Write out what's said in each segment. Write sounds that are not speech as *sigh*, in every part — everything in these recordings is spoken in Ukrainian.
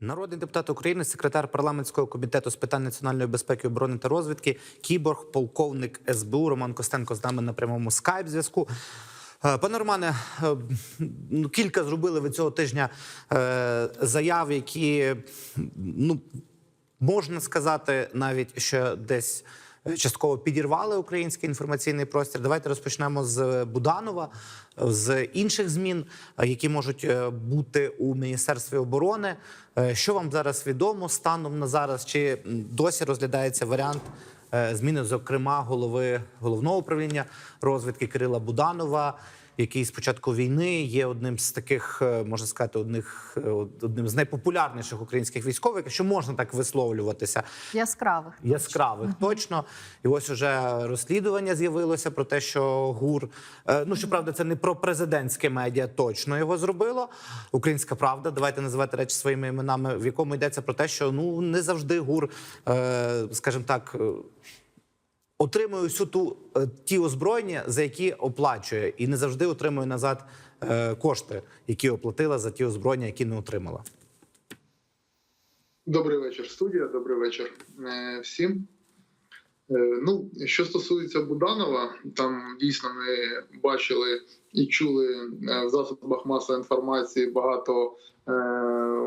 Народний депутат України, секретар парламентського комітету з питань національної безпеки, оборони та розвідки, кіборг, полковник СБУ Роман Костенко з нами на прямому скайп зв'язку. Е, Пане Романе, е, ну кілька зробили ви цього тижня е, заяв, які ну можна сказати, навіть що десь частково підірвали український інформаційний простір. Давайте розпочнемо з Буданова, з інших змін, е, які можуть е, бути у міністерстві оборони. Е, Що вам зараз відомо станом на зараз? Чи досі розглядається варіант? Зміни, зокрема, голови головного управління розвідки Кирила Буданова, який з початку війни є одним з таких, е, можна сказати, одних е, одним з найпопулярніших українських військових, якщо можна так висловлюватися, Яскравих. яскравих точно. І ось уже розслідування з'явилося про те, що ГУР, е, ну щоправда, це не про президентське медіа, точно його зробило. Українська правда, давайте називати речі своїми іменами, в якому йдеться про те, що ну не завжди ГУР, скажімо так. Отримує всю ту е, ті озброєння, за які оплачує, і не завжди отримує назад е, кошти, які оплатила за ті озброєння, які не отримала. Добрий вечір, студія. Добрий вечір е, всім. Ну, що стосується Буданова, там дійсно ми бачили і чули в засобах масової інформації багато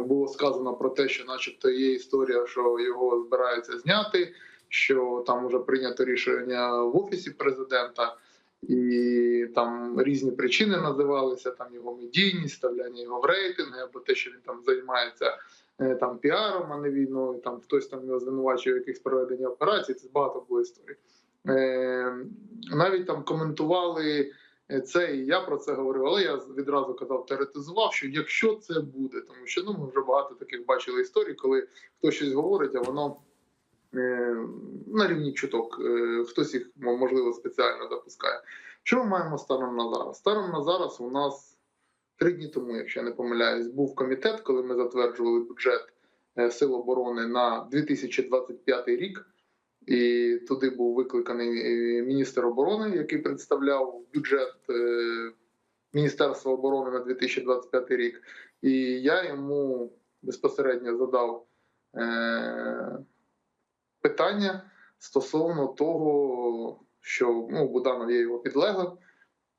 було сказано про те, що, начебто, є історія, що його збираються зняти, що там вже прийнято рішення в офісі президента, і там різні причини називалися: там його медійність, ставляння його в рейтинги, або те, що він там займається е, там піаром, а не війною. Там хтось там його звинувачує якихось проведення операцій. Це багато було історій. Е, навіть там коментували це, і я про це говорив, але я відразу казав, теоретизував, що якщо це буде, тому що ну ми вже багато таких бачили історій, коли хтось щось говорить, а воно. Е, На рівні чуток Е, хтось їх можливо спеціально допускає. Що ми маємо станом на зараз? Станом на зараз у нас три дні тому, якщо я не помиляюсь, був комітет, коли ми затверджували бюджет е, Сил оборони на 2025 рік. І туди був викликаний міністр оборони, який представляв бюджет Міністерства оборони на 2025 рік. І я йому безпосередньо задав питання стосовно того, що ну, Буданов є його підлеглим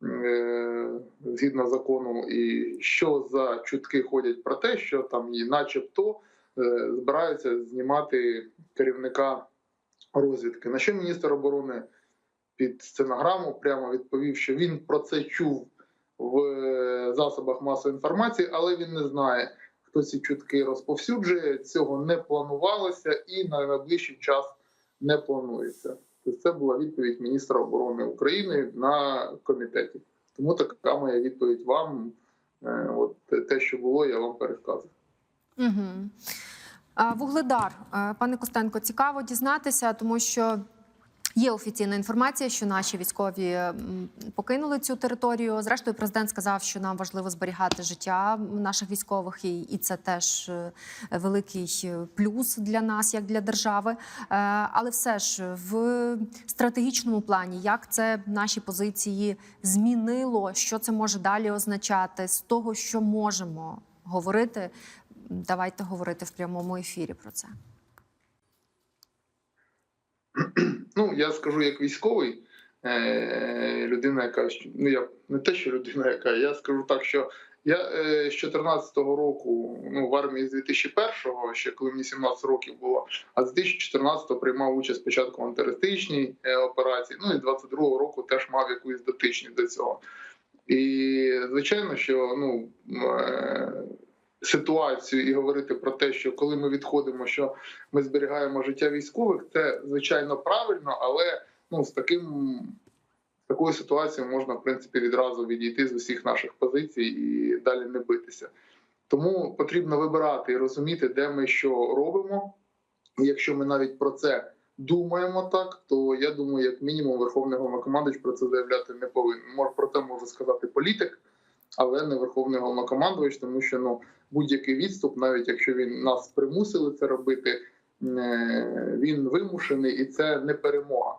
е, згідно закону, і що за чутки ходять про те, що там і начебто е, збираються знімати керівника розвідки. На що міністр оборони під стенограму прямо відповів, що він про це чув в е, засобах масової інформації, але він не знає, хто ці чутки розповсюджує. Цього не планувалося і на найближчий час не планується. Тобто це була відповідь міністра оборони України на комітеті. Тому така моя відповідь вам. Е, От те- що було, я вам пересказую. Угу. Вугледар, пане Костенко, цікаво дізнатися, тому що є офіційна інформація, що наші військові покинули цю територію. Зрештою, президент сказав, що нам важливо зберігати життя наших військових, і, це теж е, великий е, плюс для нас, як для держави. Е, Але все ж в стратегічному плані, як це наші позиції змінило, що це може далі означати з того, що можемо говорити. Давайте говорити в прямому ефірі про це. *clears throat* Ну, я скажу як військовий, е, людина, яка ну я не те, що людина, яка я скажу так, що я е, з 14-го року, ну в армії з 2001-го, ще коли мені 17 років було, а з 2014-го приймав участь спочатку в антитерористичній е, операції. Ну і з 22-го року теж мав якусь дотичність до цього. І звичайно, що ну. Ситуацію і говорити про те, що коли ми відходимо, що ми зберігаємо життя військових, це звичайно правильно, але ну з таким такою ситуацією можна в принципі відразу відійти з усіх наших позицій і далі не битися. Тому потрібно вибирати і розуміти, де ми що робимо. І якщо ми навіть про це думаємо так, то я думаю, як мінімум, Верховний Головнокомандуюч про це заявляти не повинен. Може про це може сказати політик, але не Верховний Головнокомандувач, тому що ну будь-який відступ, навіть якщо він нас примусили це робити, е, він вимушений, і це не перемога.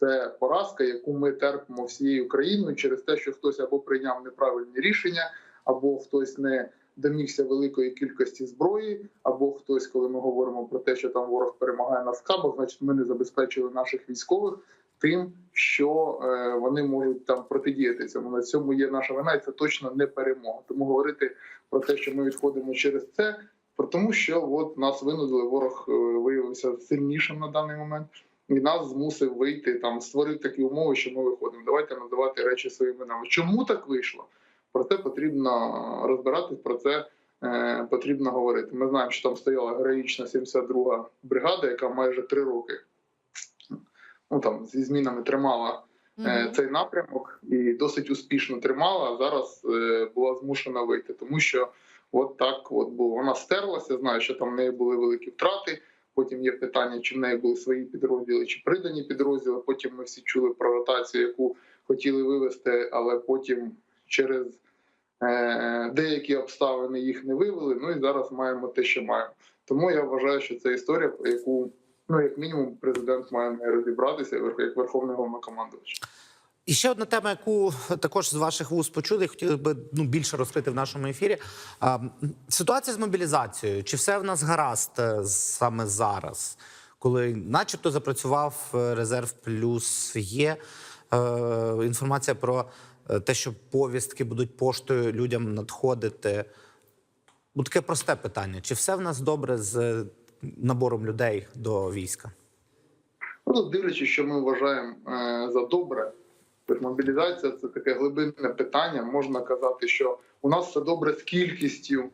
Це поразка, яку ми терпимо всією країною через те, що хтось або прийняв неправильні рішення, або хтось не домігся великої кількості зброї, або хтось, коли ми говоримо про те, що там ворог перемагає на скабах, значить ми не забезпечили наших військових тим, що е, вони можуть там протидіяти цьому. На цьому є наша вина, і це точно не перемога. Тому говорити про те, що ми відходимо через це, про тому, що от нас винудили, ворог е, виявився сильнішим на даний момент. І нас змусив вийти там, створив такі умови, що ми виходимо. Давайте називати речі своїми іменами. Чому так вийшло? Про це потрібно розбиратись, про це е, потрібно говорити. Ми знаємо, що там стояла героїчна 72-га бригада, яка майже три роки ну там зі змінами тримала е, Мгм. цей напрямок і досить успішно тримала. А зараз е, була змушена вийти, тому що от так от було. Вона стерлася. Знаю, що там в неї були великі втрати. Потім є питання, чи в неї були свої підрозділи, чи придані підрозділи. Потім ми всі чули про ротацію, яку хотіли вивести, але потім через е, деякі обставини їх не вивели. Ну і зараз маємо те, що маємо. Тому я вважаю, що це історія, про яку ну як мінімум президент має не розібратися як верховний головнокомандувач. І ще одна тема, яку також з ваших вуст почули, і хотіли би ну більше розкрити в нашому ефірі. А, ситуація з мобілізацією. Чи все в нас гаразд е, саме зараз, коли, начебто, запрацював е, резерв плюс є е, інформація про е, те, що повістки будуть поштою людям надходити. Ну, таке просте питання: чи все в нас добре з набором людей до війська? Ну, дивлячись, що ми вважаємо е, за добре. Тобто мобілізація це таке глибинне питання. Можна казати, що у нас все добре з кількістю,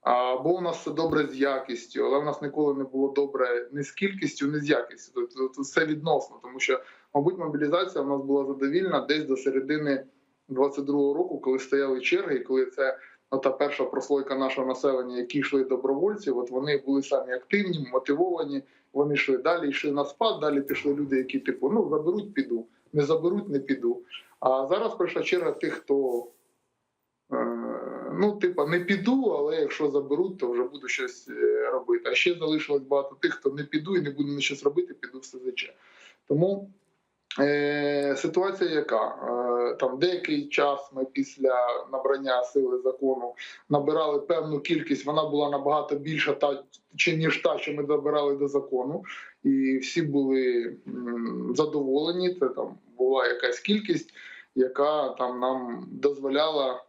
або у нас все добре з якістю, але у нас ніколи не було добре ні з кількістю, ні з якістю. Тобто тут все відносно, тому що, мабуть, мобілізація у нас була задовільна десь до середини 22-го року, коли стояли черги, і коли це ну, та перша прослойка нашого населення, які йшли добровольці, от вони були самі активні, мотивовані. Вони йшли далі, йшли на спад. Далі пішли люди, які типу ну заберуть, піду, не заберуть, не піду. А зараз прийшла черга тих, хто е, ну, типа, не піду, але якщо заберуть, то вже буду щось е, робити. А ще залишилось багато тих, хто не піду і не буду щось робити, піду в СЗЧ. Тому ситуація яка? Е, там деякий час ми після набрання сили закону набирали певну кількість, вона була набагато більша та чи ніж та, що ми забирали до закону, і всі були задоволені. Це там була якась кількість, яка там нам дозволяла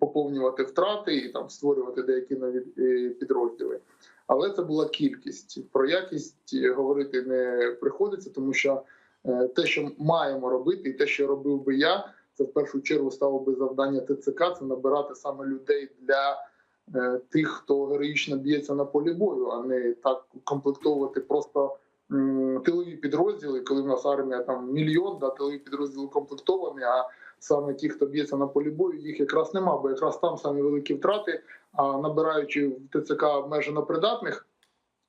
поповнювати втрати і там створювати деякі нові е, підрозділи. Але це була кількість. Про якість е, говорити не приходиться, тому що е, те, що маємо робити, і те, що робив би я, це в першу чергу стало би завдання ТЦК це набирати саме людей для е, тих, хто героїчно б'ється на полі бою, а не так комплектовувати просто тилові підрозділи, коли в нас армія там мільйон, да, тилові підрозділи комплектовані. А саме ті, хто б'ється на полі бою, їх якраз нема, бо якраз там самі великі втрати. А набираючи в ТЦК обмежено придатних,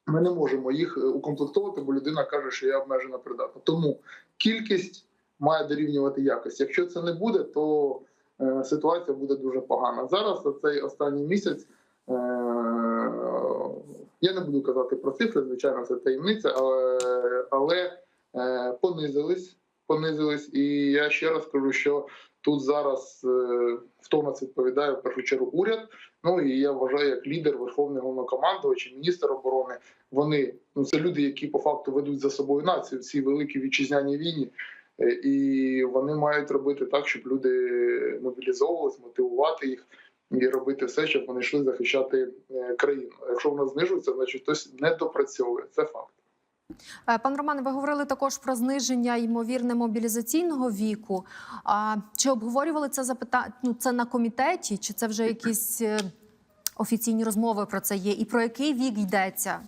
ми не можемо їх е, укомплектовувати, бо людина каже, що я обмежено придатна. Тому кількість має дорівнювати якість. Якщо це не буде, то е, ситуація буде дуже погана. Зараз за цей останній місяць. Е, я не буду казати про цифри, звичайно, це таємниця, але, але понизились, понизились. І я ще раз кажу, що тут зараз е, хто нас відповідає в першу чергу уряд. Ну і я вважаю, як лідер, верховний головнокомандувач, міністр оборони. Вони ну це люди, які по факту ведуть за собою націю в цій великій вітчизняній війні. Е, І вони мають робити так, щоб люди мобілізовувались, мотивувати їх і робити все, щоб вони йшли захищати е, країну. Якщо вона знижується, значить хтось не допрацьовує. Це факт. Е, Пан Романе, ви говорили також про зниження ймовірне мобілізаційного віку. А чи обговорювали це запитання ну, це на комітеті, чи це вже якісь е, офіційні розмови про це є? І про який вік йдеться?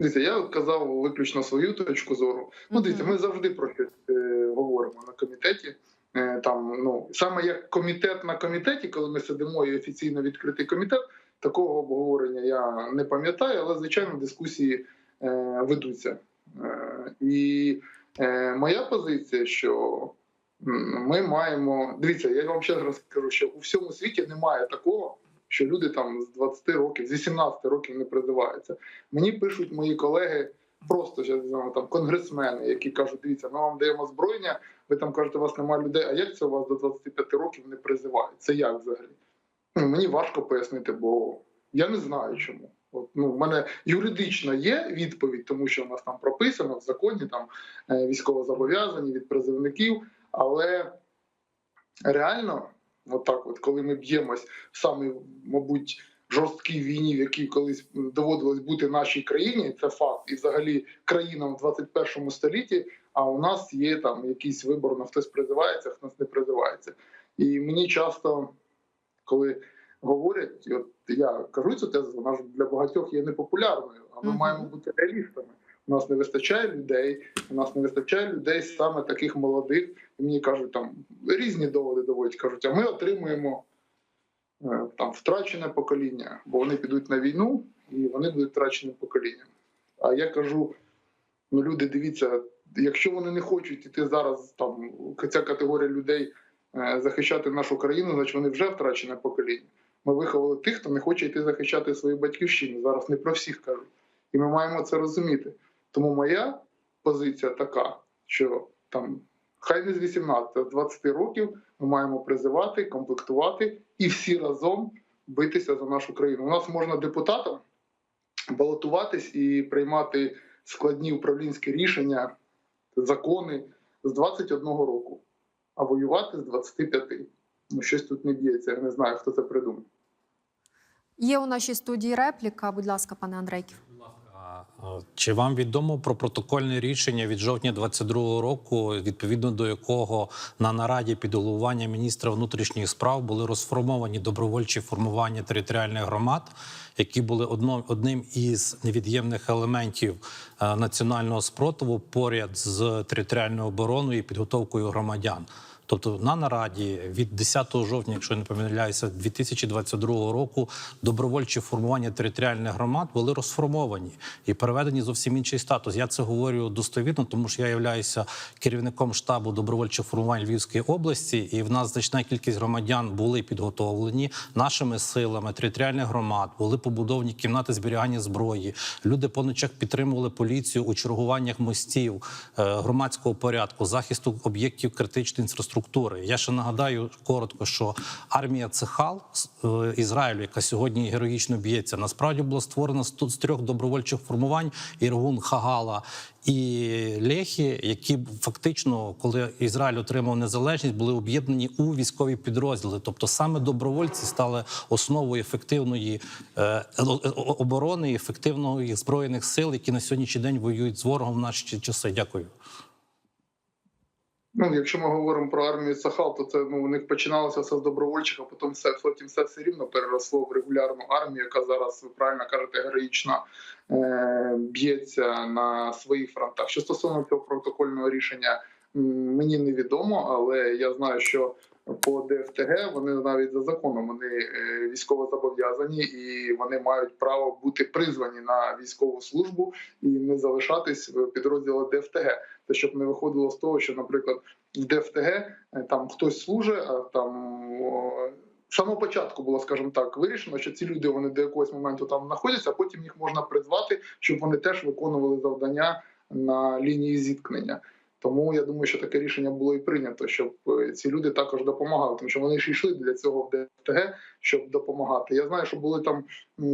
Дивіться, я казав виключно свою точку зору. Ну, дивіться, ми завжди про щось е, говоримо на комітеті. Там, ну, саме як комітет на комітеті, коли ми сидимо і офіційно відкритий комітет, такого обговорення я не пам'ятаю, але звичайно дискусії ведуться. Е, і е, моя позиція, що ми маємо. Дивіться, я вам ще раз скажу, що у всьому світі немає такого, що люди там з 20 років, з 18 років не призиваються. Мені пишуть мої колеги, просто там конгресмени, які кажуть: дивіться, ми вам даємо зброєння. Ви там кажете, у вас немає людей. А як це у вас до 25 років не призивають? Це як взагалі? Ну, мені важко пояснити, бо я не знаю чому. От, ну, в мене юридично є відповідь, тому що в нас там прописано в законі там е, військовозобов'язані від призовників, але реально, от от, коли ми б'ємось в самій, мабуть, жорсткій війні, в якій колись доводилось бути нашій країні, це факт, і взагалі країнам в 21 столітті. А у нас є там якийсь вибор, на хтось призивається, хтось не призивається. І мені часто, коли говорять, от я кажу цю тезу, вона ж для багатьох є непопулярною, а ми Мгм. маємо бути реалістами. У нас не вистачає людей, у нас не вистачає людей саме таких молодих. І мені кажуть, там різні доводи доводять. кажуть, а ми отримуємо е, там втрачене покоління, бо вони підуть на війну і вони будуть втраченим поколінням. А я кажу: ну люди, дивіться, якщо вони не хочуть іти зараз, там ця категорія людей е, захищати нашу країну, значить вони вже втрачене покоління. Ми виховали тих, хто не хоче йти захищати свою батьківщину. Зараз не про всіх кажуть. І ми маємо це розуміти. Тому моя позиція така, що там хай не з 18, а з 20 років ми маємо призивати, комплектувати і всі разом битися за нашу країну. У нас можна депутатам балотуватись і приймати складні управлінські рішення, закони з 21 року, а воювати з 25. Ну, щось тут не б'ється. Я не знаю, хто це придумав. Є у нашій студії репліка. Будь ласка, пане Андрейків. Чи вам відомо про протокольне рішення від жовтня 22 року, відповідно до якого на нараді під головуванням міністра внутрішніх справ були розформовані добровольчі формування територіальних громад, які були одним із невід'ємних елементів національного спротиву поряд з територіальною обороною і підготовкою громадян? Тобто на нараді від 10 жовтня, якщо я не помиляюся, 2022 року добровольчі формування територіальних громад були розформовані і переведені зовсім інший статус. Я це говорю достовірно, тому що я являюся керівником штабу добровольчих формувань Львівської області, і в нас значна кількість громадян були підготовлені нашими силами територіальних громад. Були побудовані кімнати зберігання зброї. Люди по ночах підтримували поліцію у чергуваннях мостів, е, громадського порядку, захисту об'єктів критичної інфраструктури. Я ще нагадаю коротко, що армія Цехал е, Ізраїлю, яка сьогодні героїчно б'ється, насправді була створена з трьох добровольчих формувань: Іргун, Хагала і Лехі, які фактично, коли Ізраїль отримав незалежність, були об'єднані у військові підрозділи. Тобто саме добровольці стали основою ефективної е, е, оборони, ефективної збройних сил, які на сьогоднішній день воюють з ворогом в наші часи. Дякую. Ну, якщо ми говоримо про армію Сахал, то це ну у них починалося все з добровольчих, а потім все потім все все рівно переросло в регулярну армію, яка зараз ви правильно кажете, героїчно е, б'ється на своїх фронтах. Що стосовно цього протокольного рішення, мені невідомо, але я знаю, що по ДФТГ вони навіть за законом вони е, військово зобов'язані і вони мають право бути призвані на військову службу і не залишатись в підрозділах ДФТГ. Це щоб не виходило з того, що, наприклад, в ДФТГ е, там хтось служить, а там самого початку було, скажімо так, вирішено, що ці люди вони до якогось моменту там знаходяться, а потім їх можна призвати, щоб вони теж виконували завдання на лінії зіткнення. Тому я думаю, що таке рішення було і прийнято, щоб е, ці люди також допомагали, тому що вони ж йшли для цього в ДФТГ, щоб допомагати. Я знаю, що були там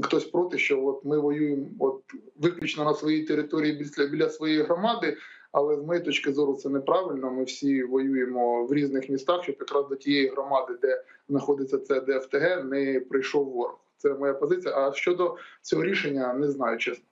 хтось проти, що от ми воюємо от виключно на своїй території біля, біля своєї громади. Але з моєї точки зору це неправильно. Ми всі воюємо в різних містах, щоб якраз до тієї громади, де знаходиться це ДФТГ, не прийшов ворог. Це моя позиція. А щодо цього рішення, не знаю чесно.